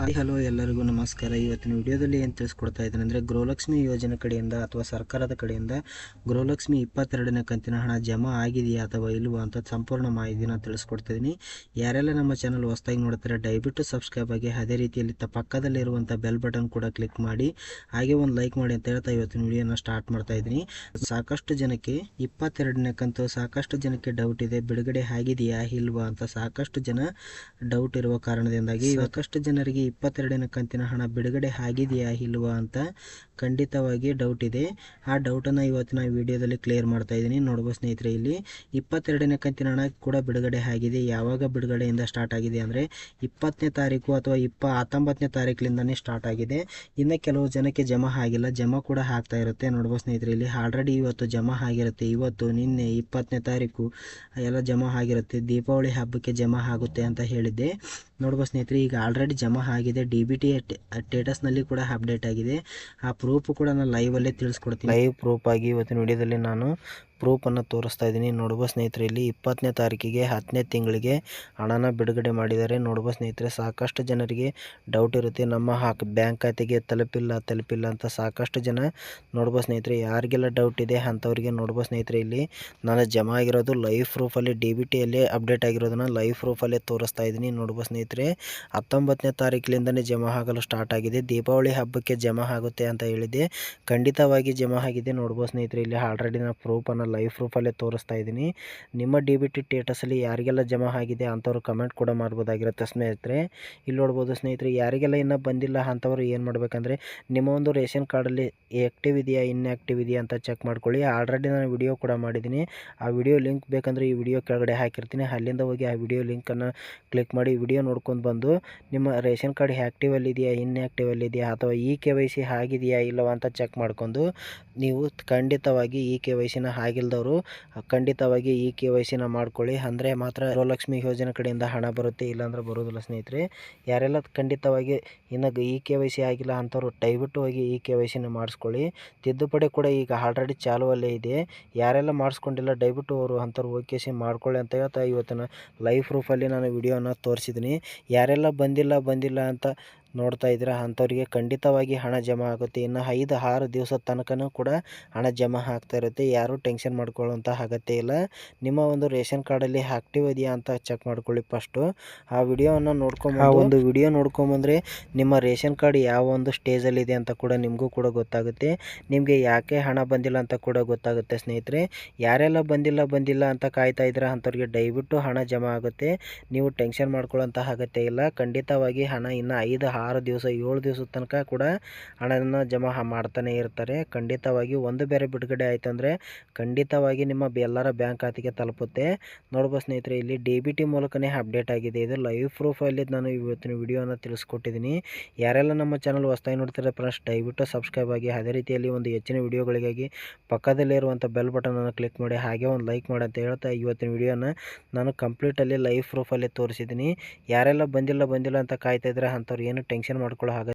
Hi hello ಎಲ್ಲರಿಗೂ ನಮಸ್ಕಾರ. ಇವತ್ತಿನ ವಿಡಿಯೋದಲ್ಲಿ ಏನು ತಿಳಿಸ್ಕೊಡ್ತಾ ಇದ್ದೀನಿ ಅಂದರೆ ಗೃಹಲಕ್ಷ್ಮಿ ಯೋಜನೆ ಕಡೆಯಿಂದ ಅಥವಾ ಸರ್ಕಾರದ ಕಡೆಯಿಂದ ಗೃಹಲಕ್ಷ್ಮಿ ಇಪ್ಪತ್ತೆರಡನೇ ಕಂತಿನ ಹಣ ಜಮಾ ಆಗಿದೆಯಾ ಅಥವಾ ಇಲ್ವಾ ಅಂತ ಸಂಪೂರ್ಣ ಮಾಹಿತಿನ ತಿಳಿಸ್ಕೊಡ್ತಾ ಇದ್ದೀನಿ. ಯಾರೆಲ್ಲ ನಮ್ಮ ಚಾನಲ್ ಹೊಸದಾಗಿ ನೋಡ್ತಾರೆ ದಯವಿಟ್ಟು ಸಬ್ಸ್ಕ್ರೈಬ್ ಆಗಿ ಅದೇ ರೀತಿಯಲ್ಲಿ ತ ಪಕ್ಕದಲ್ಲಿರುವಂಥ ಬೆಲ್ ಬಟನ್ ಕೂಡ ಕ್ಲಿಕ್ ಮಾಡಿ ಹಾಗೆ ಒಂದು ಲೈಕ್ ಮಾಡಿ ಅಂತ ಹೇಳ್ತಾ ಇವತ್ತಿನ ವಿಡಿಯೋನ ಸ್ಟಾರ್ಟ್ ಮಾಡ್ತಾ ಇದ್ದೀನಿ. ಸಾಕಷ್ಟು ಜನಕ್ಕೆ ಇಪ್ಪತ್ತೆರಡನೇ ಕಂತು ಸಾಕಷ್ಟು ಜನಕ್ಕೆ ಡೌಟ್ ಇದೆ ಬಿಡುಗಡೆ ಆಗಿದೆಯಾ ಇಲ್ವಾ ಅಂತ ಸಾಕಷ್ಟು ಜನ ಡೌಟ್ ಇರುವ ಕಾರಣದಿಂದಾಗಿ ಸಾಕಷ್ಟು ಜನರಿಗೆ ಇಪ್ಪತ್ತೆರಡನೇ ಕಂತಿನ ಹಣ ಬಿಡುಗಡೆ ಆಗಿದೆಯಾ ಇಲ್ವಾ ಅಂತ ಖಂಡಿತವಾಗಿ ಡೌಟ್ ಇದೆ. ಆ ಡೌಟನ್ನು ಇವತ್ತಿನ ವಿಡಿಯೋದಲ್ಲಿ ಕ್ಲಿಯರ್ ಮಾಡ್ತಾ ಇದ್ದೀನಿ. ನೋಡ್ಬೋದು ಸ್ನೇಹಿತರೆ, ಇಲ್ಲಿ ಇಪ್ಪತ್ತೆರಡನೇ ಕಂತಿನ ಹಣ ಕೂಡ ಬಿಡುಗಡೆ ಆಗಿದೆ. ಯಾವಾಗ ಬಿಡುಗಡೆಯಿಂದ ಸ್ಟಾರ್ಟ್ ಆಗಿದೆ ಅಂದರೆ ಇಪ್ಪತ್ತನೇ ತಾರೀಕು ಅಥವಾ ಇಪ್ಪ ಹತ್ತೊಂಬತ್ತನೇ ತಾರೀಕಿನಿಂದನೇ ಸ್ಟಾರ್ಟ್ ಆಗಿದೆ. ಇನ್ನು ಕೆಲವು ಜನಕ್ಕೆ ಜಮಾ ಆಗಿಲ್ಲ. ಜಮಾ ಕೂಡ ಆಗ್ತಾ ಇರುತ್ತೆ. ನೋಡ್ಬೋದು ಸ್ನೇಹಿತರೆ, ಇಲ್ಲಿ ಆಲ್ರೆಡಿ ಇವತ್ತು ಜಮಾ ಆಗಿರುತ್ತೆ. ಇವತ್ತು, ನಿನ್ನೆ, ಇಪ್ಪತ್ತನೇ ತಾರೀಕು ಎಲ್ಲ ಜಮಾ ಆಗಿರುತ್ತೆ. ದೀಪಾವಳಿ ಹಬ್ಬಕ್ಕೆ ಜಮಾ ಆಗುತ್ತೆ ಅಂತ ಹೇಳಿದ್ದೆ. ನೋಡ್ಬೋದು ಸ್ನೇಹಿತರೆ, ಈಗ ಆಲ್ರೆಡಿ ಜಮಾ ಆಗಿದೆ. ಡಿ ಬಿ ಟಿ ಸ್ಟೇಟಸ್ನಲ್ಲಿ ಕೂಡ ಅಪ್ಡೇಟ್ ಆಗಿದೆ. ಆ ಪ್ರೂಫ್ ಕೂಡ ನಾನು ಲೈವಲ್ಲೇ ತಿಳಿಸ್ಕೊಡ್ತೀನಿ. ಲೈವ್ ಪ್ರೂಫ್ ಆಗಿ ಇವತ್ತಿನ ವಿಡಿಯೋದಲ್ಲಿ ನಾನು ಪ್ರೂಫನ್ನು ತೋರಿಸ್ತಾ ಇದ್ದೀನಿ. ನೋಡುವ ಸ್ನೇಹಿತರೆ, ಇಲ್ಲಿ ಇಪ್ಪತ್ತನೇ ತಾರೀಕಿಗೆ, ಹತ್ತನೇ ತಿಂಗಳಿಗೆ ಹಣನ ಬಿಡುಗಡೆ ಮಾಡಿದ್ದಾರೆ. ನೋಡುವ ಸ್ನೇಹಿತರೆ, ಸಾಕಷ್ಟು ಜನರಿಗೆ ಡೌಟ್ ಇರುತ್ತೆ. ನಮ್ಮ ಹಾಕ್ ಬ್ಯಾಂಕ್ ಖಾತೆಗೆ ತಲುಪಿಲ್ಲ ತಲುಪಿಲ್ಲ ಅಂತ ಸಾಕಷ್ಟು ಜನ ನೋಡುವ ಸ್ನೇಹಿತರೆ, ಯಾರಿಗೆಲ್ಲ ಡೌಟ್ ಇದೆ ಅಂಥವ್ರಿಗೆ ನೋಡುವ ಸ್ನೇಹಿತರೆ, ಇಲ್ಲಿ ನಾನು ಜಮಾ ಆಗಿರೋದು ಲೈವ್ ಪ್ರೂಫಲ್ಲಿ ಡಿ ಬಿ ಟಿಯಲ್ಲಿ ಅಪ್ಡೇಟ್ ಆಗಿರೋದನ್ನು ಲೈವ್ ಪ್ರೂಫಲ್ಲೇ ತೋರಿಸ್ತಾ ಇದ್ದೀನಿ. ನೋಡುವ ಸ್ನೇಹಿತರೆ, ಹತ್ತೊಂಬತ್ತನೇ ತಾರೀಕಿನಿಂದನೇ ಜಮಾ ಆಗಲು ಸ್ಟಾರ್ಟ್ ಆಗಿದೆ. ದೀಪಾವಳಿ ಹಬ್ಬಕ್ಕೆ ಜಮಾ ಆಗುತ್ತೆ ಅಂತ ಹೇಳಿದೆ ಖಂಡಿತವಾಗಿ ಜಮಾ ಆಗಿದೆ. ನೋಡ್ಬೋದು ಸ್ನೇಹಿತರೆ, ಇಲ್ಲಿ ಆಲ್ರೆಡಿ ನಾನು ಪ್ರೂಫನ್ನು ಲೈವ್ ಪ್ರೂಫಲ್ಲೇ ತೋರಿಸ್ತಾ ಇದ್ದೀನಿ. ನಿಮ್ಮ ಡಿ ಬಿ ಟಿ ಟೇಟಸಲ್ಲಿ ಯಾರಿಗೆಲ್ಲ ಜಮಾ ಆಗಿದೆ ಅಂಥವ್ರು ಕಮೆಂಟ್ ಕೂಡ ಮಾಡ್ಬೋದಾಗಿರುತ್ತೆ ಸ್ನೇಹಿತರೆ. ಇಲ್ಲಿ ನೋಡ್ಬೋದು ಸ್ನೇಹಿತರೆ, ಯಾರಿಗೆಲ್ಲ ಇನ್ನೂ ಬಂದಿಲ್ಲ ಅಂಥವ್ರು ಏನು ಮಾಡಬೇಕಂದ್ರೆ, ನಿಮ್ಮ ಒಂದು ರೇಷನ್ ಕಾರ್ಡಲ್ಲಿ ಆ್ಯಕ್ಟಿವ್ ಇದೆಯಾ ಇನ್ಆ್ಯಕ್ಟಿವ್ ಇದೆಯಾ ಅಂತ ಚೆಕ್ ಮಾಡ್ಕೊಳ್ಳಿ. ಆಲ್ರೆಡಿ ನಾನು ವಿಡಿಯೋ ಕೂಡ ಮಾಡಿದ್ದೀನಿ. ಆ ವಿಡಿಯೋ ಲಿಂಕ್ ಬೇಕಂದರೆ ಈ ವಿಡಿಯೋ ಕೆಳಗಡೆ ಹಾಕಿರ್ತೀನಿ. ಅಲ್ಲಿಂದ ಹೋಗಿ ಆ ವಿಡಿಯೋ ಲಿಂಕನ್ನು ಕ್ಲಿಕ್ ಮಾಡಿ ವಿಡಿಯೋ ನೋಡ್ಕೊಂಡು ಬಂದು, ನಿಮ್ಮ ರೇಷನ್ ಕಾರ್ಡ್ ಆ್ಯಕ್ಟಿವಲ್ಲಿ ಇದೆಯಾ ಇನ್ಆ್ಯಕ್ಟಿವಲ್ಲಿ ಇದೆಯಾ ಅಥವಾ ಇ ಕೆ ವೈ ಸಿ ಆಗಿದೆಯಾ ಇಲ್ಲವಾ ಅಂತ ಚೆಕ್ ಮಾಡ್ಕೊಂಡು, ನೀವು ಖಂಡಿತವಾಗಿ ಇ ಕೆ ವೈ ಸಿನ ಆಗಿಲ್ದವರು, ಖಂಡಿತವಾಗಿ ಈ ಕೆ ವೈ ಸಿನ ಮಾಡ್ಕೊಳ್ಳಿ. ಅಂದರೆ ಮಾತ್ರ ಗೃಹಲಕ್ಷ್ಮಿ ಯೋಜನೆ ಕಡೆಯಿಂದ ಹಣ ಬರುತ್ತೆ, ಇಲ್ಲಾಂದ್ರೆ ಬರೋದಿಲ್ಲ ಸ್ನೇಹಿತರೆ. ಯಾರೆಲ್ಲ ಖಂಡಿತವಾಗಿ ಇನ್ನು ಇ ಕೆ ವೈ ಸಿ ಆಗಿಲ್ಲ ಅಂಥವ್ರು ದಯವಿಟ್ಟು ಹೋಗಿ ಇ ಕೆ ವೈ ಸಿನ ಮಾಡಿಸ್ಕೊಳ್ಳಿ. ತಿದ್ದುಪಡಿ ಕೂಡ ಈಗ ಆಲ್ರೆಡಿ ಚಾಲುವಲ್ಲೇ ಇದೆ. ಯಾರೆಲ್ಲ ಮಾಡಿಸ್ಕೊಂಡಿಲ್ಲ, ದಯವಿಟ್ಟು ಅವರು ಅಂಥವ್ರು ಹೋಗಿ ಸಿ ಮಾಡ್ಕೊಳ್ಳಿ ಅಂತ ಹೇಳ್ತಾ ಇವತ್ತಿನ ಲೈವ್ ಪ್ರೂಫಲ್ಲಿ ನಾನು ವಿಡಿಯೋನ ತೋರಿಸಿದ್ದೀನಿ. ಯಾರೆಲ್ಲ ಬಂದಿಲ್ಲ ಬಂದಿಲ್ಲ ಅಂತ ನೋಡ್ತಾ ಇದ್ದೀರಾ? ಅಂಥವ್ರಿಗೆ ಖಂಡಿತವಾಗಿ ಹಣ ಜಮಾ ಆಗುತ್ತೆ. ಇನ್ನು ಐದು, ಆರು ದಿವಸದ ತನಕನೂ ಕೂಡ ಹಣ ಜಮಾ ಆಗ್ತಾ ಇರುತ್ತೆ. ಯಾರೂ ಟೆನ್ಷನ್ ಮಾಡ್ಕೊಳ್ಳೋಂಥ ಅಗತ್ಯ ಇಲ್ಲ. ನಿಮ್ಮ ಒಂದು ರೇಷನ್ ಕಾರ್ಡಲ್ಲಿ ಆಕ್ಟಿವ್ ಇದೆಯಾ ಅಂತ ಚೆಕ್ ಮಾಡ್ಕೊಳ್ಳಿ ಫಸ್ಟು. ಆ ವಿಡಿಯೋವನ್ನು ನೋಡ್ಕೊಂಬ ಆ ಒಂದು ವಿಡಿಯೋ ನೋಡ್ಕೊಂಬಂದರೆ ನಿಮ್ಮ ರೇಷನ್ ಕಾರ್ಡ್ ಯಾವ ಒಂದು ಸ್ಟೇಜಲ್ಲಿದೆ ಅಂತ ಕೂಡ ನಿಮಗೂ ಕೂಡ ಗೊತ್ತಾಗುತ್ತೆ. ನಿಮಗೆ ಯಾಕೆ ಹಣ ಬಂದಿಲ್ಲ ಅಂತ ಕೂಡ ಗೊತ್ತಾಗುತ್ತೆ ಸ್ನೇಹಿತರೆ. ಯಾರೆಲ್ಲ ಬಂದಿಲ್ಲ ಬಂದಿಲ್ಲ ಅಂತ ಕಾಯ್ತಾ ಇದ್ದೀರಾ ಅಂಥವ್ರಿಗೆ ದಯವಿಟ್ಟು ಹಣ ಜಮಾ ಆಗುತ್ತೆ. ನೀವು ಟೆನ್ಷನ್ ಮಾಡ್ಕೊಳ್ಳೋಂಥ ಅಗತ್ಯ ಇಲ್ಲ. ಖಂಡಿತವಾಗಿ ಹಣ ಇನ್ನು ಐದು ಆರು ದಿವಸ, ಏಳು ದಿವಸದ ತನಕ ಕೂಡ ಹಣವನ್ನು ಜಮಾ ಮಾಡ್ತಾನೆ ಇರ್ತಾರೆ. ಖಂಡಿತವಾಗಿ ಒಂದು ಬೇರೆ ಬಿಡುಗಡೆ ಆಯಿತು ಅಂದರೆ ಖಂಡಿತವಾಗಿ ನಿಮ್ಮ ಎಲ್ಲರ ಬ್ಯಾಂಕ್ ಖಾತೆಗೆ ತಲುಪುತ್ತೆ. ನೋಡ್ಬೋದು ಸ್ನೇಹಿತರೆ, ಇಲ್ಲಿ ಡಿ ಬಿ ಟಿ ಮೂಲಕನೇ ಅಪ್ಡೇಟ್ ಆಗಿದೆ. ಇದು ಲೈವ್ ಪ್ರೂಫಲ್ಲಿ ನಾನು ಇವತ್ತಿನ ವಿಡಿಯೋನ ತಿಳಿಸ್ಕೊಟ್ಟಿದ್ದೀನಿ. ಯಾರೆಲ್ಲ ನಮ್ಮ ಚಾನಲ್ ಹೊಸ್ತಾಗಿ ನೋಡ್ತಾರೆ ಫ್ರೆಂಡ್ಸ್, ದಯವಿಟ್ಟು ಸಬ್ಸ್ಕ್ರೈಬ್ ಆಗಿ. ಅದೇ ರೀತಿಯಲ್ಲಿ ಒಂದು ಹೆಚ್ಚಿನ ವಿಡಿಯೋಗಳಿಗಾಗಿ ಪಕ್ಕದಲ್ಲಿರುವಂಥ ಬೆಲ್ ಬಟನನ್ನು ಕ್ಲಿಕ್ ಮಾಡಿ, ಹಾಗೆ ಒಂದು ಲೈಕ್ ಮಾಡಿ ಅಂತ ಹೇಳ್ತಾ ಇವತ್ತಿನ ವಿಡಿಯೋನ ನಾನು ಕಂಪ್ಲೀಟಲ್ಲಿ ಲೈವ್ ಪ್ರೂಫಲ್ಲಿ ತೋರಿಸಿದ್ದೀನಿ. ಯಾರೆಲ್ಲ ಬಂದಿಲ್ಲ ಬಂದಿಲ್ಲ ಅಂತ ಕಾಯ್ತಾ ಇದ್ರೆ ಅಂಥವ್ರು ಏನು ಟೆನ್ಷನ್ ಮಾಡ್ಕೊಳ್ಳೋ ಹಾಗೆ